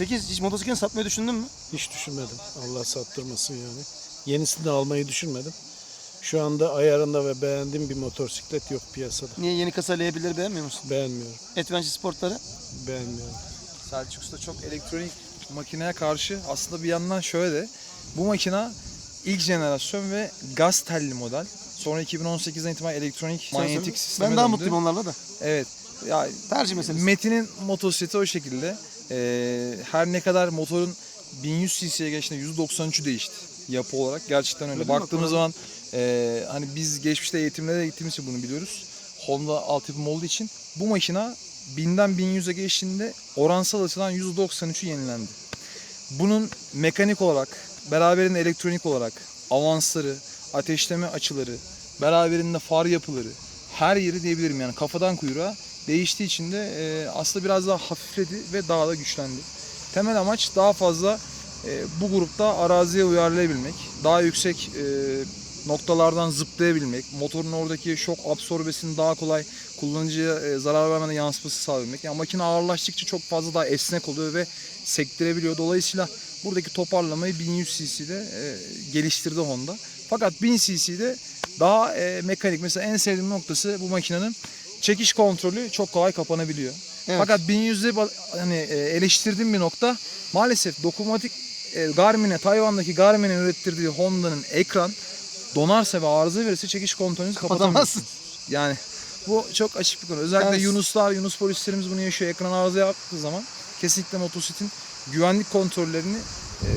Peki hiç motosiklet satmayı düşündün mü? Hiç düşünmedim. Allah sattırmasın yani. Yenisini de almayı düşünmedim. Şu anda ayarında ve beğendiğim bir motosiklet yok piyasada. Niye yeni kasa L1'leri beğenmiyor musun? Beğenmiyorum. Adventure Sport'ları? Beğenmiyorum. Selçuk Usta çok elektronik makineye karşı aslında bir yandan şöyle de bu makina ilk jenerasyon ve gaz telli model. Sonra 2018'den itibaren elektronik Sen manyetik söyle. sisteme Ben daha döndü. mutluyum onlarla da. Evet. Ya Tercih meselesi. Metin'in motosikleti o şekilde. Ee, her ne kadar motorun 1100 cc'ye geçtiğinde 193'ü değişti yapı olarak. Gerçekten öyle. Öyle mi? Baktığımız zaman e, hani biz geçmişte eğitimlere gittiğimiz için bunu biliyoruz. Honda altyapım olduğu için bu makina 1000'den 1100'e geçtiğinde oransal açıdan 193'ü yenilendi. Bunun mekanik olarak, beraberinde elektronik olarak avansları, ateşleme açıları, beraberinde far yapıları, her yeri diyebilirim yani kafadan kuyruğa değiştiği için de e, aslında biraz daha hafifledi ve daha da güçlendi. Temel amaç daha fazla e, bu grupta araziye uyarlayabilmek, daha yüksek e, noktalardan zıplayabilmek, motorun oradaki şok absorbesini daha kolay kullanıcıya e, zarar vermeden yansıması sağlayabilmek. Yani makine ağırlaştıkça çok fazla daha esnek oluyor ve sektirebiliyor. Dolayısıyla buradaki toparlamayı 1100 cc'de e, geliştirdi Honda. Fakat 1000 cc'de daha e, mekanik. Mesela en sevdiğim noktası bu makinenin çekiş kontrolü çok kolay kapanabiliyor. Evet. Fakat 1100'de ba- hani e, eleştirdiğim bir nokta maalesef dokunmatik e, Garmin'e Tayvan'daki Garmin'in ürettirdiği Honda'nın ekran donarsa ve arıza verirse çekiş kontrolünüzü kapatamazsınız. Kapatamazsın. Yani bu çok açık bir konu. Özellikle Evet. Yunuslar, Yunus polislerimiz bunu yaşıyor. Ekran arıza yaptığı zaman kesinlikle motosikletin güvenlik kontrollerini e,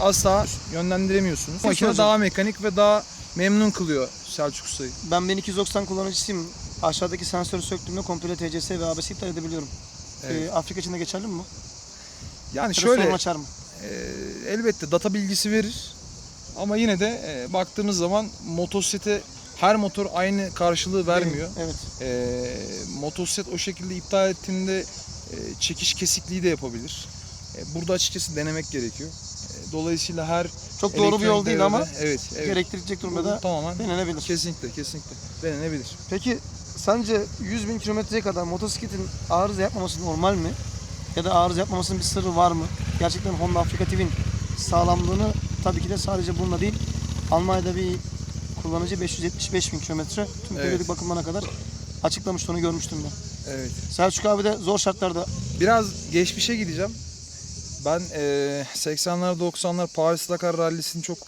asla yönlendiremiyorsunuz. Makine daha mekanik ve daha memnun kılıyor Selçuk Usta'yı. Ben 1290 kullanıcısıyım. Aşağıdaki sensörü söktüğümde komple TCS ve ABS iptal edebiliyorum. Evet. Ee, Afrika için de geçerli mi bu? Yani Ya da şöyle açar mı? e, elbette data bilgisi verir. Ama yine de e, baktığımız zaman motosiklete her motor aynı karşılığı vermiyor. Evet. E, motosiklet o şekilde iptal ettiğinde e, çekiş kesikliği de yapabilir. E, burada açıkçası denemek gerekiyor. E, dolayısıyla her Çok doğru bir yol değil ama evet, evet. gerektirecek durumda da tamamen denenebilir. kesinlikle kesinlikle denenebilir. Peki sence 100 bin kilometreye kadar motosikletin arıza yapmaması normal mi? Ya da arıza yapmamasının bir sırrı var mı? Gerçekten Honda Afrika TV'nin sağlamlığını tabii ki de sadece bununla değil. Almanya'da bir kullanıcı 575 bin kilometre tüm Evet. periyodik bakımlarına kadar açıklamıştı onu görmüştüm ben. Evet. Selçuk abi de zor şartlarda Biraz geçmişe gideceğim. Ben eee 80'ler 90'lar Paris Dakar rallisini çok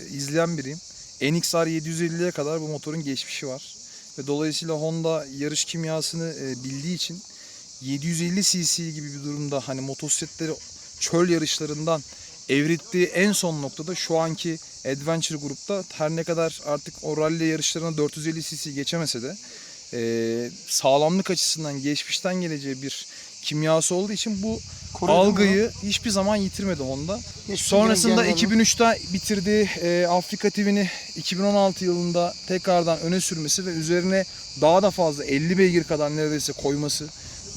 e, izleyen biriyim. NXR 750'ye kadar bu motorun geçmişi var. Ve dolayısıyla Honda yarış kimyasını e, bildiği için 750 cc gibi bir durumda hani motosikletleri çöl yarışlarından evrittiği en son noktada şu anki Adventure grupta her ne kadar artık o rally yarışlarına 450 cc geçemese de e, sağlamlık açısından geçmişten geleceği bir kimyası olduğu için bu mi algıyı hiçbir zaman yitirmedi Honda. Geçmişin Sonrasında engellerini- 2003'te bitirdiği e, Afrika TV'ni 2016 yılında tekrardan öne sürmesi ve üzerine daha da fazla 50 beygir kadar neredeyse koyması,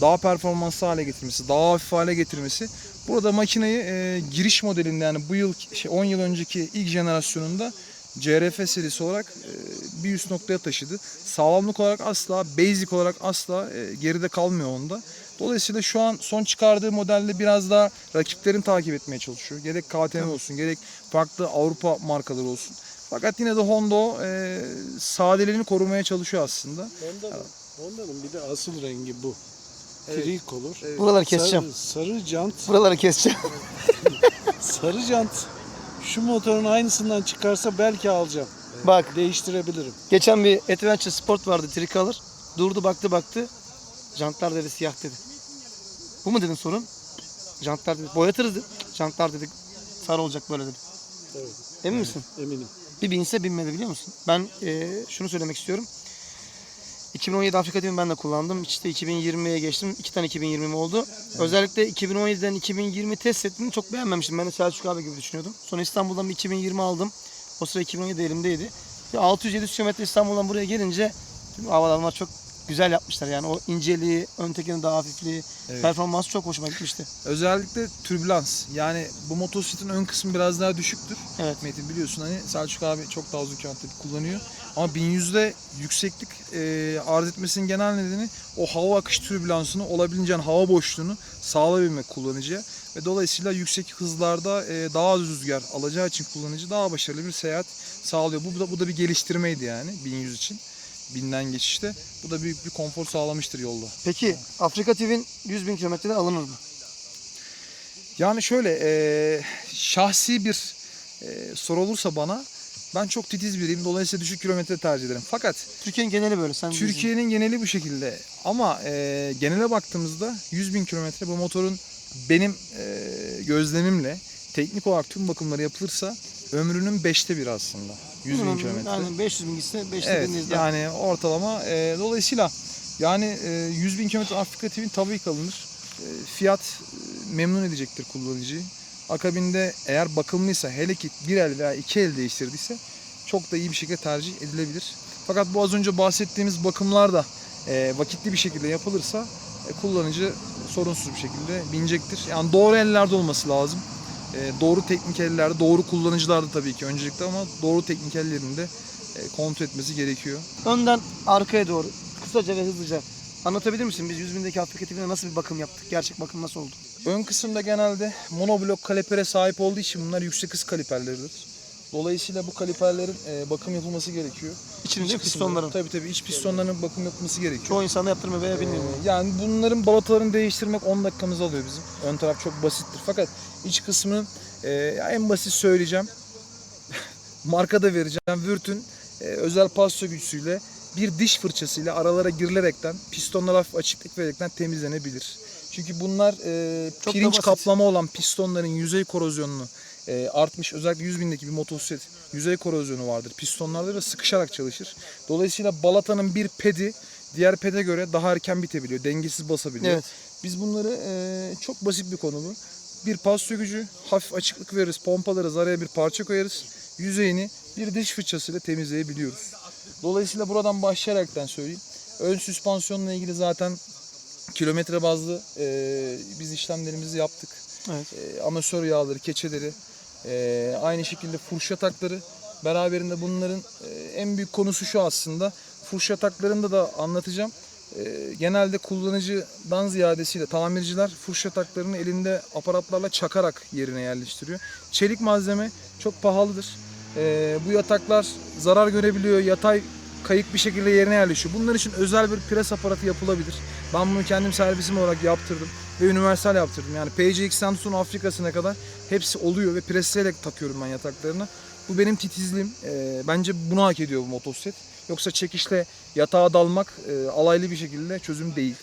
daha performanslı hale getirmesi, daha hafif hale getirmesi burada makineyi e, giriş modelinde yani bu yıl şey, 10 yıl önceki ilk jenerasyonunda CRF serisi olarak e, bir üst noktaya taşıdı. Sağlamlık olarak asla, basic olarak asla e, geride kalmıyor onda. Dolayısıyla şu an son çıkardığı modelde biraz daha rakiplerini takip etmeye çalışıyor. Gerek KTM olsun, gerek farklı Avrupa markaları olsun. Fakat yine de Honda e, sadeliğini korumaya çalışıyor aslında. Honda'nın, Honda'nın bir de asıl rengi bu. Evet. Trik olur. Buraları keseceğim. Sarı, sarı jant, Buraları keseceğim. sarı jant şu motorun aynısından çıkarsa belki alacağım. Bak Değiştirebilirim. geçen bir Adventure Sport vardı Tricolor. Durdu baktı baktı. Jantlar dedi siyah dedi. Bu mu dedin sorun? Jantlar dedi. Boyatırız dedi. Jantlar dedi sarı olacak böyle dedi. Evet. Emin misin? Eminim. Bir binse binmedi biliyor musun? Ben eee, şunu söylemek istiyorum. 2017 Afrika TV'ni ben de kullandım. İşte 2020'ye geçtim. İki tane 2020 oldu. Özellikle 2017'den 2020 test ettiğini çok beğenmemiştim. Ben de Selçuk abi gibi düşünüyordum. Sonra İstanbul'dan bir 2020 aldım. O sıra 2017 elimdeydi. Ve 600-700 km İstanbul'dan buraya gelince havalanma çok güzel yapmışlar. Yani o inceliği, ön tekerin daha hafifliği, Evet. performansı çok hoşuma gitmişti. Özellikle türbülans. Yani bu motosikletin ön kısmı biraz daha düşüktür. Evet. Metin biliyorsun hani Selçuk abi çok daha uzun kilometre kullanıyor. Ama 1100'de yükseklik e, arz etmesinin genel nedeni o hava akış türbülansını olabildiğince hava boşluğunu sağlayabilmek kullanıcıya. Ve dolayısıyla yüksek hızlarda e, daha az rüzgar alacağı için kullanıcı daha başarılı bir seyahat sağlıyor. Bu da, bu da bir geliştirmeydi yani 1100 için. Binden geçişte. Bu da büyük bir konfor sağlamıştır yolda. Peki Afrika TV'nin 100 bin kilometrede alınır mı? Yani şöyle e, şahsi bir e, soru olursa bana ben çok titiz biriyim. Dolayısıyla düşük kilometre tercih ederim. Fakat Türkiye'nin geneli böyle. Sen. Türkiye'nin geneli bu şekilde. Ama e, genele baktığımızda 100 bin kilometre bu motorun benim e, gözlemimle teknik olarak tüm bakımları yapılırsa ömrünün beşte biri aslında. 100 bin kilometre. Yani 500 bin gitse 500 Evet bin izler. yani ortalama e, dolayısıyla yani e, 100 bin kilometre Afrika TV'nin tabii ki alınır. E, fiyat e, memnun edecektir kullanıcıyı. Akabinde eğer bakılmışsa hele ki bir el veya iki el değiştirdiyse çok da iyi bir şekilde tercih edilebilir. Fakat bu az önce bahsettiğimiz bakımlar da e, vakitli bir şekilde yapılırsa e, kullanıcı sorunsuz bir şekilde binecektir. Yani doğru ellerde olması lazım. E, doğru teknik ellerde, doğru kullanıcılarda tabii ki öncelikle ama doğru teknik ellerinde e, kontrol etmesi gerekiyor. Önden arkaya doğru kısaca ve hızlıca anlatabilir misin? Biz 100 bindeki Afrika TV'ne nasıl bir bakım yaptık? Gerçek bakım nasıl oldu? Ön kısımda genelde monoblok kalipere sahip olduğu için bunlar yüksek hız kaliperleridir. Dolayısıyla bu kaliperlerin e, bakım yapılması gerekiyor. İçinde İç pistonların. Tabii tabii iç pistonların bakım yapılması gerekiyor. Çoğu insanda yaptırma veya Ee, bilmiyor. yani bunların balatalarını değiştirmek 10 dakikamızı alıyor bizim. Ön taraf çok basittir. Fakat iç kısmı e, en basit söyleyeceğim. Marka da vereceğim. Vürt'ün e, özel pasto güçlüyle bir diş fırçasıyla aralara girilerekten pistonlar hafif açıklık vererekten temizlenebilir. Çünkü bunlar e, Çok pirinç kaplama olan pistonların yüzey korozyonunu e, artmış. Özellikle 100 bindeki bir motosiklet yüzey korozyonu vardır. Pistonlarda da sıkışarak çalışır. Dolayısıyla balatanın bir pedi diğer pede göre daha erken bitebiliyor. Dengesiz basabiliyor. Evet. Biz bunları e, çok basit bir konu bu. Bir pas sökücü, hafif açıklık veririz, pompalarız, araya bir parça koyarız. Yüzeyini bir diş fırçasıyla temizleyebiliyoruz. Dolayısıyla buradan başlayaraktan söyleyeyim. Ön süspansiyonla ilgili zaten kilometre bazlı e, biz işlemlerimizi yaptık. Evet. E, amatör yağları, keçeleri, e, aynı şekilde furşa takları. Beraberinde bunların e, en büyük konusu şu aslında. Furşa taklarında da anlatacağım. E, genelde kullanıcıdan ziyadesiyle tamirciler furşa taklarını elinde aparatlarla çakarak yerine yerleştiriyor. Çelik malzeme çok pahalıdır. E, bu yataklar zarar görebiliyor. Yatay kayık bir şekilde yerine yerleşiyor. Bunlar için özel bir pres aparatı yapılabilir. Ben bunu kendim servisim olarak yaptırdım ve universal yaptırdım. Yani PCX'ten tutun Afrika'sına kadar hepsi oluyor ve presleyerek takıyorum ben yataklarına. Bu benim titizliğim. Ee, bence bunu hak ediyor bu motosiklet. Yoksa çekişle yatağa dalmak e, alaylı bir şekilde çözüm değil.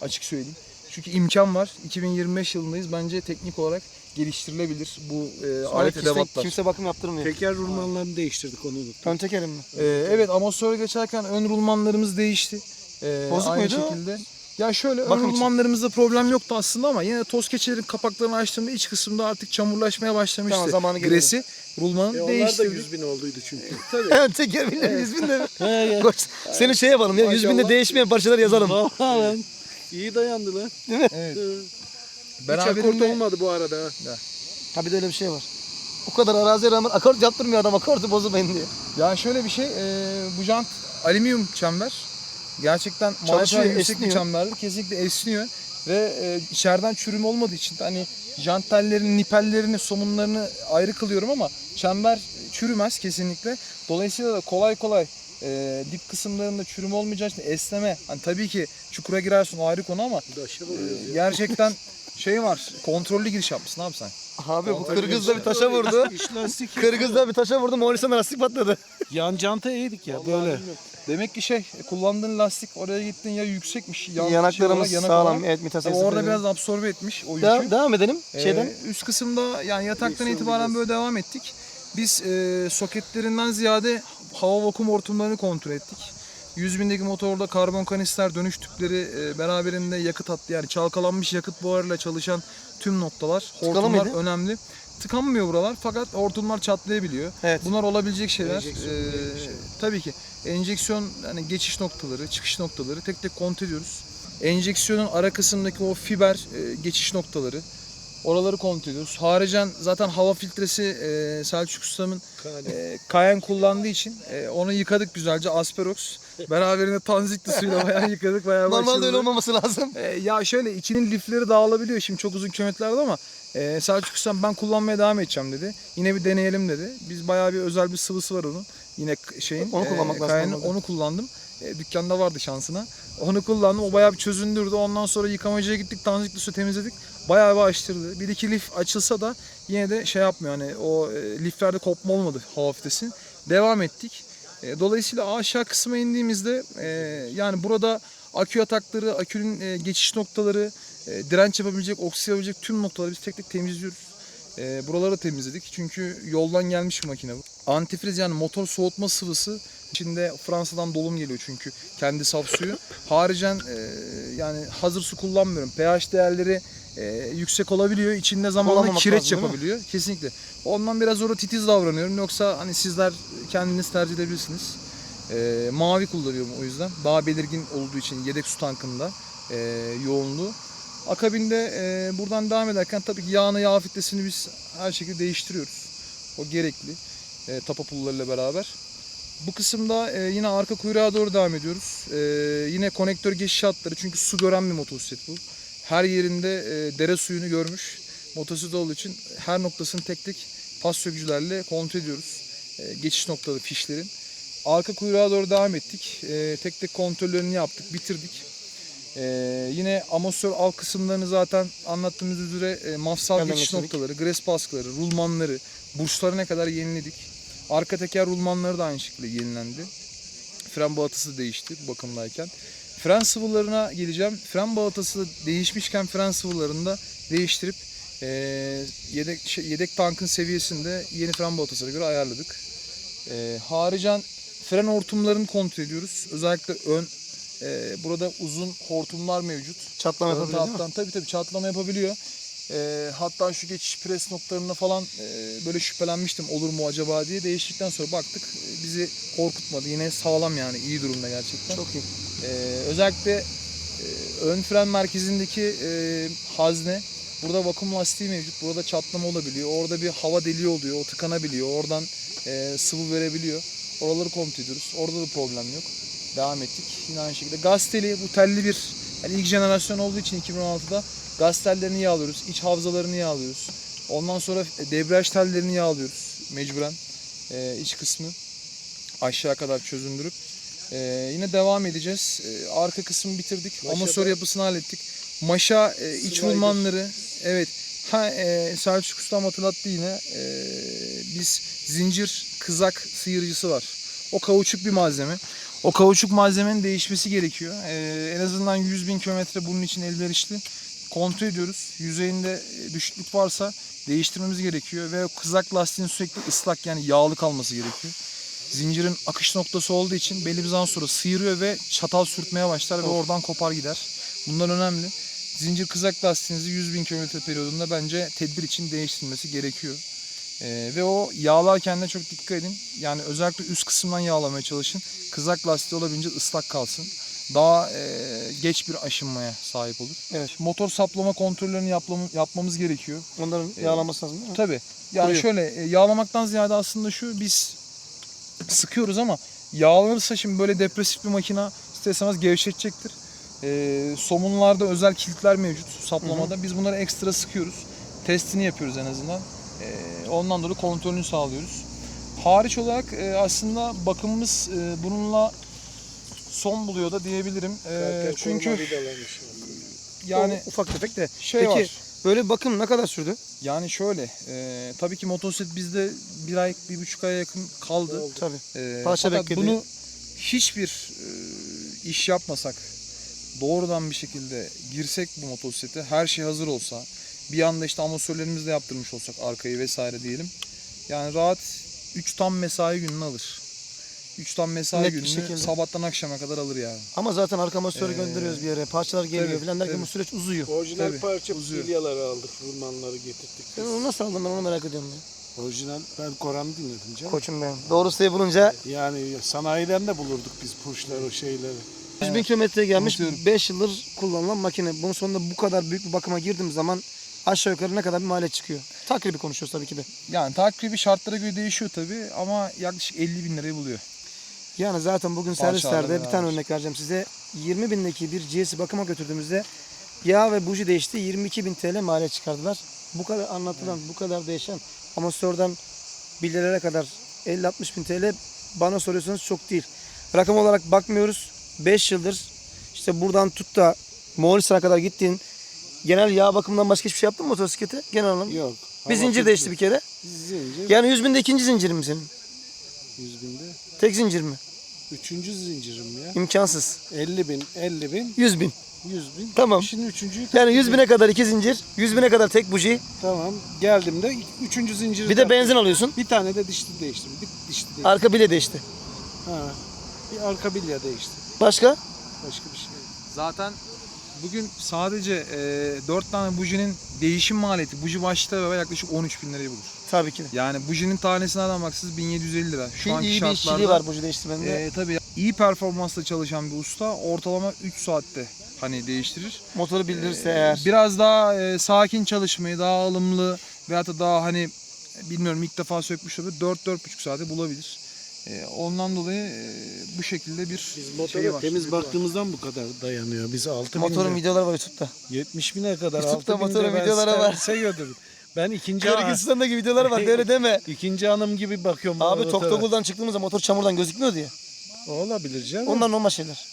Açık söyleyeyim. Çünkü imkan var. 2025 yılındayız. Bence teknik olarak geliştirilebilir bu e, Sonra alet kimse, edevatlar. kimse bakım yaptırmıyor. Teker rulmanlarını değiştirdik onu unuttum. Ön tekerim mi? Ee, evet amatörü geçerken ön rulmanlarımız değişti. Ee, Bozuk aynı muydu? şekilde. Ya şöyle ön Bakım için. rulmanlarımızda problem yoktu aslında ama yine toz keçelerin kapaklarını açtığımda iç kısımda artık çamurlaşmaya başlamıştı. Tamam, zamanı geliyor. Gresi rulmanı E onlar da değiştirdik. 100 bin olduydu çünkü. Ön teker bile 100 bin de. Koç, Seni şey yapalım ya 100 binde değişmeyen parçalar yazalım. Vallahi. İyi dayandı lan. Evet. Hı. Hiç akort Beraberinde olmadı bu arada. ha. Ha bir de öyle bir şey var. O kadar araziye rağmen akort yaptırmıyor adam akortu bozulmayın diye. ya şöyle bir şey e, bu jant alüminyum çember. Gerçekten Çalışıyor, maliyeti yüksek bir çemberdir. Kesinlikle esniyor ve e, içeriden çürüme olmadığı için de hani jant nipellerini, somunlarını ayrı kılıyorum ama çember çürümez kesinlikle. Dolayısıyla da kolay kolay e, dip kısımlarında çürüme olmayacağı için esneme. Hani tabii ki çukura girersin o ayrı konu ama e, gerçekten şey var. Kontrollü giriş yapmışsın abi sen. Abi bu Kırgız da bir taşa vurdu. Lastik. Kırgız da bir taşa vurdu. Moğolistan'da lastik patladı. Yan canta eğdik ya böyle. Demek ki şey kullandığın lastik oraya gittin ya yüksekmiş. yan- şey Yanaklarımız olarak, yanak sağlam. olarak. Evet Tabii orada biraz absorbe etmiş o yükü. Devam, devam edelim Ee, şeyden. üst kısımda yani yataktan itibaren böyle devam ettik. Biz e, soketlerinden ziyade hava vakum hortumlarını kontrol ettik. 100 bindeki motorda karbon kanister dönüş tüpleri e, beraberinde yakıt hattı yani çalkalanmış yakıt buharıyla çalışan tüm noktalar Tıkalı hortumlar mıydı? önemli. Tıkanmıyor buralar fakat hortumlar çatlayabiliyor. Evet. Bunlar olabilecek şeyler. Enjeksiyon Ee, değil bir şey. tabii ki enjeksiyon hani geçiş noktaları, çıkış noktaları tek tek kontrol ediyoruz. Enjeksiyonun ara kısımdaki o fiber e, geçiş noktaları oraları kontrol ediyoruz. Haricen zaten hava filtresi e, Selçuk Ustam'ın Kale. e, Kayen kullandığı için e, onu yıkadık güzelce Asperox. Beraberinde tanzikli suyla bayağı yıkadık bayağı Normalde öyle olmaması lazım. E, ya şöyle içinin lifleri dağılabiliyor şimdi çok uzun kilometrelerde ama e, Selçuk Ustam ben kullanmaya devam edeceğim dedi. Yine bir deneyelim dedi. Biz bayağı bir özel bir sıvısı var onun. Yine şeyin. Onu kullanmak lazım Kayan'ın. Onu kullandım. E, dükkanda vardı şansına. Onu kullandım. O bayağı bir çözündürdü. Ondan sonra yıkamacıya gittik. Tanzikli su temizledik. Bayağı bir açtırdı. Bir iki lif açılsa da yine de şey yapmıyor. Hani o e, liflerde kopma olmadı hava filtresi. Devam ettik. E, dolayısıyla aşağı kısma indiğimizde e, yani burada akü atakları, akünün e, geçiş noktaları, direnç yapabilecek, oksijen yapabilecek tüm noktaları biz tek tek temizliyoruz. Buraları temizledik çünkü yoldan gelmiş bir makine bu. Antifriz yani motor soğutma sıvısı içinde Fransa'dan dolum geliyor çünkü kendi saf suyu. Haricen yani hazır su kullanmıyorum. pH değerleri e, yüksek olabiliyor. İçinde zamanla Kullanmamak kireç lazım, yapabiliyor. Kesinlikle. Ondan biraz orada titiz davranıyorum. Yoksa hani sizler kendiniz tercih edebilirsiniz. E, mavi kullanıyorum o yüzden. Daha belirgin olduğu için yedek su tankında e, yoğunluğu. Akabinde e, buradan devam ederken tabii ki yağını yağ filtresini biz her şekilde değiştiriyoruz. O gerekli. E, tapa pullarıyla beraber. Bu kısımda e, yine arka kuyruğa doğru devam ediyoruz. E, yine konektör geçiş hatları çünkü su gören bir motosiklet bu. Her yerinde e, dere suyunu görmüş motosiklet olduğu için her noktasını tek tek pas sökücülerle kontrol ediyoruz. E, geçiş noktaları fişlerin. Arka kuyruğa doğru devam ettik. E, tek tek kontrollerini yaptık, bitirdik. Ee, yine amortisör alt kısımlarını zaten anlattığımız üzere e, mafsal Hemen geçiş geçirdik. noktaları, gres baskıları, rulmanları, burçları ne kadar yeniledik. Arka teker rulmanları da aynı şekilde yenilendi. Fren balatası değişti bu bakımdayken. Fren sıvılarına geleceğim. Fren balatası değişmişken fren sıvılarını da değiştirip e, yedek şey, yedek tankın seviyesinde yeni fren balatasına göre ayarladık. E, haricen fren hortumlarını kontrol ediyoruz. Özellikle ön e, burada uzun hortumlar mevcut. Çatlama Ön mi? taraftan tabii tabii çatlama yapabiliyor. E, hatta şu geçiş pres noktalarında falan e, böyle şüphelenmiştim olur mu acaba diye. Değiştikten sonra baktık bizi korkutmadı. Yine sağlam yani iyi durumda gerçekten. Çok iyi. E, özellikle e, ön fren merkezindeki e, hazne burada vakum lastiği mevcut. Burada çatlama olabiliyor. Orada bir hava deliği oluyor. O tıkanabiliyor. Oradan e, sıvı verebiliyor. Oraları kontrol ediyoruz. Orada da problem yok. Devam ettik. Yine aynı şekilde. Gaz teli bu telli bir yani ilk jenerasyon olduğu için 2016'da gaz tellerini yağlıyoruz. iç havzalarını yağlıyoruz. Ondan sonra debriyaj tellerini yağlıyoruz mecburen. E, iç kısmı aşağı kadar çözündürüp e, yine devam edeceğiz. E, arka kısmı bitirdik. Maşada- yapısını hallettik. Maşa e, iç rulmanları evet. Ha e, Selçuk Ustam hatırlattı yine. E, biz zincir kızak sıyırıcısı var. O kauçuk bir malzeme. O kauçuk malzemenin değişmesi gerekiyor. E, en azından 100 bin kilometre bunun için elverişli. Kontrol ediyoruz. Yüzeyinde e, düşüklük varsa değiştirmemiz gerekiyor ve kızak lastiğin sürekli ıslak yani yağlı kalması gerekiyor. Zincirin akış noktası olduğu için belli bir zaman sonra sıyırıyor ve çatal sürtmeye başlar ve oradan kopar gider. Bunlar önemli. Zincir kızak lastiğinizi 100 bin kilometre periyodunda bence tedbir için değiştirilmesi gerekiyor. Ee, ve o yağlarken de çok dikkat edin. Yani özellikle üst kısımdan yağlamaya çalışın. Kızak lastiği olabildiğince ıslak kalsın. Daha e, geç bir aşınmaya sahip olur. Evet. Motor saplama kontrollerini yapmam- yapmamız gerekiyor. Onların yağlanması lazım değil mi? Tabii. Yani Kuruyor. şöyle e, yağlamaktan ziyade aslında şu biz sıkıyoruz ama yağlanırsa şimdi böyle depresif bir makina ister istemez gevşetecektir. E, somunlarda özel kilitler mevcut saplamada. Biz bunları ekstra sıkıyoruz. Testini yapıyoruz en azından. E, ondan dolayı kontrolünü sağlıyoruz. Hariç olarak e, aslında bakımımız e, bununla son buluyor da diyebilirim. E, çünkü vidalarmış. yani O ufak tefek de. şey Peki var. Böyle bir bakım ne kadar sürdü? Yani şöyle, e, tabii ki motosiklet bizde bir ay, bir buçuk aya yakın kaldı. Oldu. Tabii. E, Parça bekledi. bunu hiçbir e, iş yapmasak, doğrudan bir şekilde girsek bu motosiklete, her şey hazır olsa, bir anda işte amortisörlerimizi de yaptırmış olsak arkayı vesaire diyelim. Yani rahat 3 tam mesai gününü alır. 3 ton mesai Net bir gününü şekilde. sabahtan akşama kadar alır yani. Ama zaten arka masörü Ee, gönderiyoruz bir yere. Parçalar geliyor tabii, falan derken tabii. bu süreç uzuyor. Orijinal Tabii, parça uzuyor. bilyaları aldık. Rulmanları getirdik. Sen onu nasıl aldın ben onu merak ediyorum ya. Orijinal ben Koran'ı dinledim canım. Koçum benim. Doğru sayı bulunca Yani sanayiden de bulurduk biz puşları o şeyleri. 100 bin kilometreye gelmiş Unutuyorum. 5 yıldır kullanılan makine. Bunun sonunda bu kadar büyük bir bakıma girdiğim zaman aşağı yukarı ne kadar bir maliyet çıkıyor? Takribi konuşuyoruz tabii ki de. Yani takribi şartlara göre değişiyor tabii ama yaklaşık 50 bin lirayı buluyor. Yani zaten bugün servislerde bir tane örnek vereceğim size. 20 bindeki bir GS'i bakıma götürdüğümüzde yağ ve buji değişti. 22 bin TL maliyet çıkardılar. Bu kadar anlatılan, bu kadar değişen amatörden bilyelere kadar 50-60 bin TL bana soruyorsanız çok değil. Rakam olarak bakmıyoruz. 5 yıldır işte buradan tut da Moğolistan'a kadar gittiğin genel yağ bakımından başka hiçbir şey yaptın mı motosiklete? Genel anlamda. Yok. Bir zincir değişti bir kere. Zincir. Yani 100 binde ikinci zincirin mi senin? 100 binde. Tek zincir mi? Üçüncü zincirim ya. İmkansız. 50 bin, 50 bin, 100 bin. 100 bin. Tamam. Şimdi üçüncüyü Yani 100 bine kadar iki zincir, 100 bine kadar tek buji. Tamam. Geldim de üçüncü zinciri Bir de taktım. benzin alıyorsun. Bir tane de dişli değiştim. Bir dişli değiştim. Arka bile değişti. Ha. Bir arka bilya değişti. Başka? Başka bir şey. yok. Zaten bugün sadece e, 4 tane bujinin değişim maliyeti buji başta ve yaklaşık 13 bin lirayı bulur. Tabii ki de. Yani bujinin tanesine adam baksız 1750 lira. Şu Bir anki iyi bir şartlarda işçiliği var buji değiştirmenin. e, tabii iyi performansla çalışan bir usta ortalama 3 saatte hani değiştirir. Motoru bildirirse Ee, eğer. Biraz daha e, sakin çalışmayı, daha alımlı veyahut da daha hani bilmiyorum ilk defa sökmüş olabilir 4-4,5 saate bulabilir. E, ondan dolayı e, bu şekilde bir Biz şey motora var. temiz baktığımızdan bu kadar dayanıyor. Biz 6 Motorun videoları var YouTube'da. 70 bine kadar YouTube'da 6 motorun ben videoları var. servise götürdüm. Ben ikinci Kırgızistan'daki videoları var öyle deme. ikinci hanım gibi bakıyorum. Abi. Toktogul'dan çıktığımızda motor çamurdan gözükmüyordu ya. Olabilir canım. Onlar normal şeyler.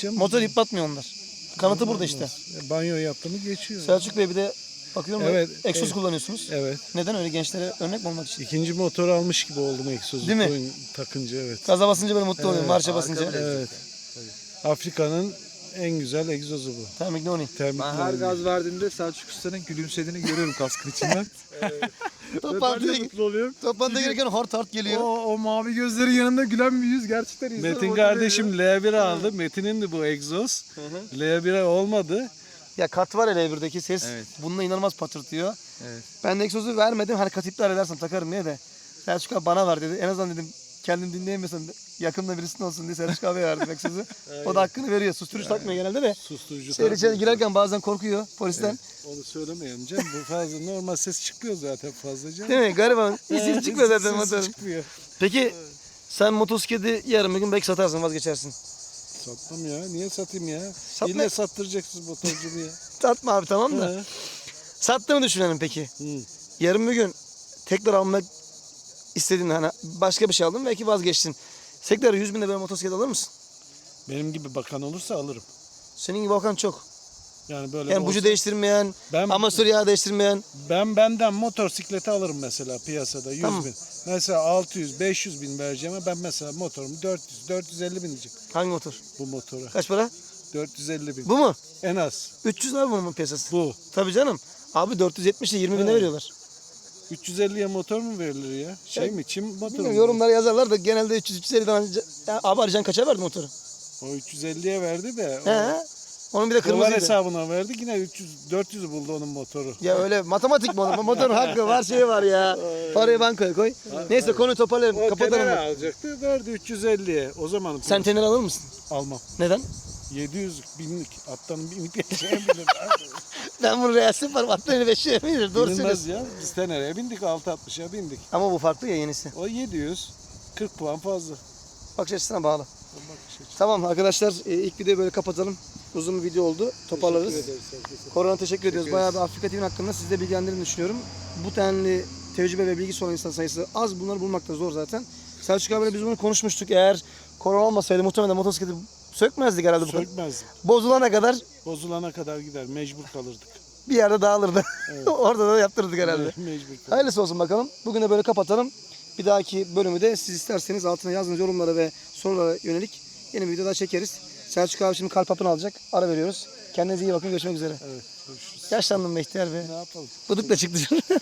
Canım. Motor ip batmıyor onlar. Kanıtı burada işte. E, Banyo yaptı mı geçiyor. Selçuk Bey bir de bakıyorum Evet, evet, egzoz evet. kullanıyorsunuz. Evet. Neden öyle gençlere örnek mi olmak için? İkinci motor almış gibi oldum egzozu Değil mi? koyun takınca evet. Gaza basınca böyle mutlu oluyorum, marşa basınca. Evet. Afrika'nın en güzel egzozu bu. Tamam Mignoni. Termik Ben her gaz verdiğimde Selçuk Usta'nın gülümsediğini görüyorum kaskın içinden. Toplantıya, oluyorum. toplantıya gelirken hort hort geliyor. o, o mavi gözleri yanında gülen bir yüz gerçekten insanı Metin motive kardeşim L1 aldı. Metin'in de bu egzoz. L1'e olmadı. Ya kat var hele birdeki ses. Evet. Bununla inanılmaz patırtıyor. Evet. Ben de egzozu vermedim. Hani kat iptal edersen takarım diye de. Selçuk abi bana ver dedi. En azından dedim kendim dinleyemiyorsam yakında birisinin olsun diye Selçuk abiye verdim egzozu. o da hakkını veriyor. Susturucu takmıyor genelde de. Susturucu Şehir tarzı. girerken bazen korkuyor polisten. Onu söylemeyelim canım. Bu fazla normal ses çıkıyor zaten fazlaca. Değil mi? Gariban. Hiç ses çıkmıyor zaten motorun. çıkmıyor. Peki sen motosikleti yarın bir gün belki satarsın vazgeçersin. Satmam ya. Niye satayım ya? Satma. İlle sattıracaksın motorcumu ya. Satma abi tamam da. Hı. Sattığını düşünelim peki. Hı. Yarın bir gün tekrar almak istediğin hani başka bir şey aldın belki vazgeçtin. Tekrar 100 binde böyle motosiklet alır mısın? Benim gibi bakan olursa alırım. Senin gibi bakan çok. Yani böyle Yani olsa- bucu değiştirmeyen, ben, amatör yağ değiştirmeyen. ben benden motosikleti alırım mesela piyasada 100 Tamam. bin. Mesela 600 500 bin vereceğim ben mesela motorumu 400 450 bin diyeceğim Hangi motor? bu motora. Kaç para? 450 bin. Bu mu? En az. 300 abi bunun piyasası. Bu. Tabii canım. Abi 470 ile 20 bine Evet. veriyorlar. 350'ye motor mu verilir ya? Şey mi? Çim motoru Bilmiyorum mu? yorumlara yazarlar da genelde 300 350'den önce ya, abi Arcan kaça verdi motoru? O 350'ye verdi de. O, He. Onun bir de dolar kırmızıydı. hesabına verdi yine 300 400 buldu onun motoru. Ya öyle matematik mi olur? Motorun hakkı var şeyi var ya. Parayı bankaya koy. Neyse konuyu toparlayalım. O Kapatalım. tenere alacaktı verdi 350'ye. O zaman Sen tener alır mısın? almam. Neden? 700 binlik attan binip yaşayan bilir. Ben bunu reels yaparım. Atlarını beşiğe bilir. Doğru Bilinmez söylüyorsun. ya. Biz tenereye bindik 660'a bindik. Ama bu farklı ya yenisi. O 700 40 puan fazla. Bakış açısına bağlı. O bakış açısı. Tamam arkadaşlar e, ilk videoyu böyle kapatalım. Uzun bir video oldu. Toparlarız. Teşekkür ederiz herkese. Korona teşekkür ediyoruz. Bayağı bir Afrika TV'nin hakkında sizi de bilgilendirdiğini düşünüyorum. Bu denli tecrübe ve bilgisi olan insan sayısı az. Bunları bulmak da zor zaten. Selçuk abiyle biz bunu konuşmuştuk. Eğer korona olmasaydı muhtemelen motosikleti sökmezdik herhalde bu kadar. Bozulana kadar Bozulana kadar gider. Mecbur kalırdık. bir yerde dağılırdı. Orada da yaptırırdık herhalde. Mecbur kalırdık. Hayırlısı olsun bakalım. Bugün de böyle kapatalım. Bir dahaki bölümü de siz isterseniz altına yazdığınız yorumlara ve sorulara yönelik yeni bir video daha çekeriz. Selçuk abi şimdi kalp hapını alacak. Ara veriyoruz. Kendinize iyi bakın. Görüşmek üzere. Evet. Görüşürüz. Yaşlandım be ihtiyar be. Ne yapalım? Bıdık da çıktı.